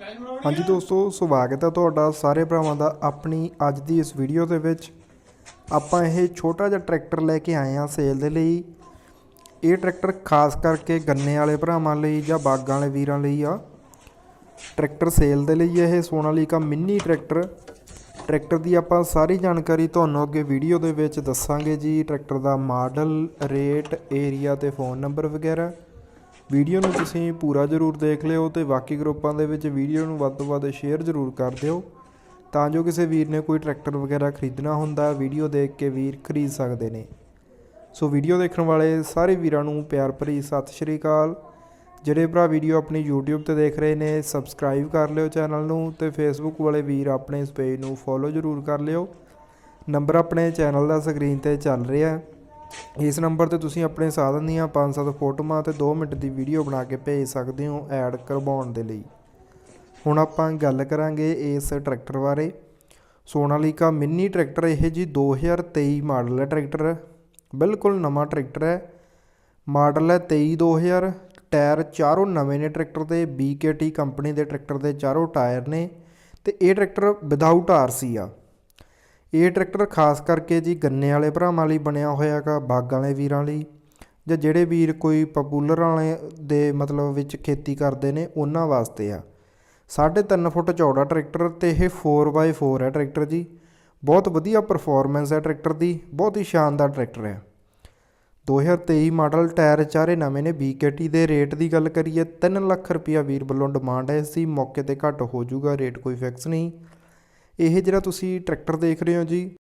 ਹਾਂਜੀ ਦੋਸਤੋ, ਸਵਾਗਤ ਹੈ ਤੁਹਾਡਾ ਸਾਰੇ ਭਰਾਵਾਂ ਦਾ ਆਪਣੀ ਅੱਜ ਦੀ ਇਸ ਵੀਡੀਓ ਦੇ ਵਿੱਚ। ਆਪਾਂ ਇਹ ਛੋਟਾ ਜਿਹਾ ਟਰੈਕਟਰ ਲੈ ਕੇ ਆਏ ਹਾਂ ਸੇਲ ਦੇ ਲਈ। ਇਹ ਟਰੈਕਟਰ ਖਾਸ ਕਰਕੇ ਗੰਨੇ ਵਾਲੇ ਭਰਾਵਾਂ ਲਈ ਜਾਂ ਬਾਗਾਂ ਵਾਲੇ ਵੀਰਾਂ ਲਈ ਆ। ਟਰੈਕਟਰ ਸੇਲ ਦੇ ਲਈ ਇਹ ਸੋਨਾਲੀਕਾ ਮਿੰਨੀ ਟਰੈਕਟਰ। ਟਰੈਕਟਰ ਦੀ ਆਪਾਂ ਸਾਰੀ ਜਾਣਕਾਰੀ ਤੁਹਾਨੂੰ ਅੱਗੇ ਵੀਡੀਓ ਦੇ ਵਿੱਚ ਦੱਸਾਂਗੇ ਜੀ। ਟਰੈਕਟਰ ਦਾ ਮਾਡਲ, ਰੇਟ, ਏਰੀਆ ਤੇ ਫੋਨ ਨੰਬਰ ਵਗੈਰਾ। ਵੀਡੀਓ ਨੂੰ ਤੁਸੀਂ ਪੂਰਾ ਜ਼ਰੂਰ ਦੇਖ ਲਿਓ ਤੇ ਬਾਕੀ ਗਰੁੱਪਾਂ ਦੇ ਵਿੱਚ ਵੀਡੀਓ ਨੂੰ ਵੱਧ ਤੋਂ ਵੱਧ ਸ਼ੇਅਰ ਜ਼ਰੂਰ ਕਰ ਦਿਓ। ਤਾਂ ਜੋ ਕਿਸੇ ਵੀਰ ਨੇ ਕੋਈ ਟਰੈਕਟਰ ਵਗੈਰਾ ਖਰੀਦਣਾ ਹੁੰਦਾ, ਵੀਡੀਓ ਦੇਖ ਕੇ ਵੀਰ ਖਰੀਦ ਸਕਦੇ ਨੇ। ਸੋ ਵੀਡੀਓ ਦੇਖਣ ਵਾਲੇ ਸਾਰੇ ਵੀਰਾਂ ਨੂੰ ਪਿਆਰ ਭਰੀ ਸਤਿ ਸ਼੍ਰੀ ਅਕਾਲ। ਜਿਹੜੇ ਭਰਾ ਵੀਡੀਓ ਆਪਣੀ YouTube ਤੇ ਦੇਖ ਰਹੇ ਨੇ ਸਬਸਕ੍ਰਾਈਬ ਕਰ ਲਿਓ ਚੈਨਲ ਨੂੰ ਤੇ Facebook ਵਾਲੇ ਵੀਰ ਆਪਣੇ ਇਸ ਪੇਜ ਨੂੰ ਫੋਲੋ ਜ਼ਰੂਰ ਕਰ ਲਿਓ। ਨੰਬਰ ਆਪਣੇ ਚੈਨਲ ਦਾ ਸਕਰੀਨ ਤੇ ਚੱਲ ਰਿਹਾ। ਹੈ ਇਸ ਨੰਬਰ ਤੇ ਤੁਸੀਂ ਆਪਣੇ ਸਾਧਨ ਦੀਆਂ 5-7 ਫੋਟੋਆਂ ਤੇ 2 ਮਿੰਟ ਦੀ ਵੀਡੀਓ ਬਣਾ ਕੇ ਭੇਜ ਸਕਦੇ ਹੋ ਐਡ ਕਰਵਾਉਣ ਦੇ ਲਈ। ਹੁਣ ਆਪਾਂ ਗੱਲ ਕਰਾਂਗੇ ਇਸ ਟਰੈਕਟਰ ਬਾਰੇ। ਸੋਨਾਲੀਕਾ ਮਿੰਨੀ ਟਰੈਕਟਰ, ਇਹ ਜੀ 2023 ਮਾਡਲ ਹੈ ਟਰੈਕਟਰ। ਬਿਲਕੁਲ ਨਵਾਂ ਟਰੈਕਟਰ ਹੈ। ਮਾਡਲ ਹੈ 23 2000 ਟਾਇਰ ਚਾਰੋਂ ਨਵੇਂ ਨੇ ਟਰੈਕਟਰ ਦੇ BKT ਕੰਪਨੀ ਦੇ ਟਰੈਕਟਰ ਦੇ ਚਾਰੋਂ ਟਾਇਰ ਨੇ ਤੇ ਇਹ ਟਰੈਕਟਰ ਵਿਦਆਊਟ ਆਰਸੀ ਆ। ਇਹ ਟਰੈਕਟਰ ਖਾਸ ਕਰਕੇ ਜੀ ਗੰਨੇ ਵਾਲੇ ਭਰਾਵਾਂ ਲਈ ਬਣਿਆ ਹੋਇਆ ਹੈਗਾ ਬਾਗਾਂ ਵਾਲੇ ਵੀਰਾਂ ਲਈ। ਜਾਂ ਜਿਹੜੇ ਵੀਰ ਕੋਈ ਪਪੂਲਰ ਵਾਲੇ ਦੇ ਮਤਲਬ ਵਿੱਚ ਖੇਤੀ ਕਰਦੇ ਨੇ, ਉਹਨਾਂ ਵਾਸਤੇ ਆ। 3.5 ਫੁੱਟ ਚੌੜਾ ਟਰੈਕਟਰ ਤੇ ਇਹ 4x4 ਹੈ ਟਰੈਕਟਰ ਜੀ। ਬਹੁਤ ਵਧੀਆ ਪਰਫਾਰਮੈਂਸ ਹੈ ਟਰੈਕਟਰ ਦੀ, ਬਹੁਤ ਹੀ ਸ਼ਾਨਦਾਰ ਟਰੈਕਟਰ ਹੈ 2023 ਮਾਡਲ ਟਾਇਰ ਚਾਰੇ ਨਵੇਂ ਨੇ BKT ਦੇ ਰੇਟ ਦੀ ਗੱਲ ਕਰੀਏ 3 ਲੱਖ ਰੁਪਿਆ ਵੀਰ ਵੱਲੋਂ ਡਿਮਾਂਡ ਹੈ ਇਸ ਦੀ ਮੌਕੇ ਤੇ ਘੱਟ ਹੋ ਜਾਊਗਾ ਰੇਟ ਕੋਈ ਫਿਕਸ ਨਹੀਂ। ਇਹ ਜਿਹੜਾ ਤੁਸੀਂ ਟਰੈਕਟਰ ਦੇਖ ਰਹੇ ਹੋ ਜੀ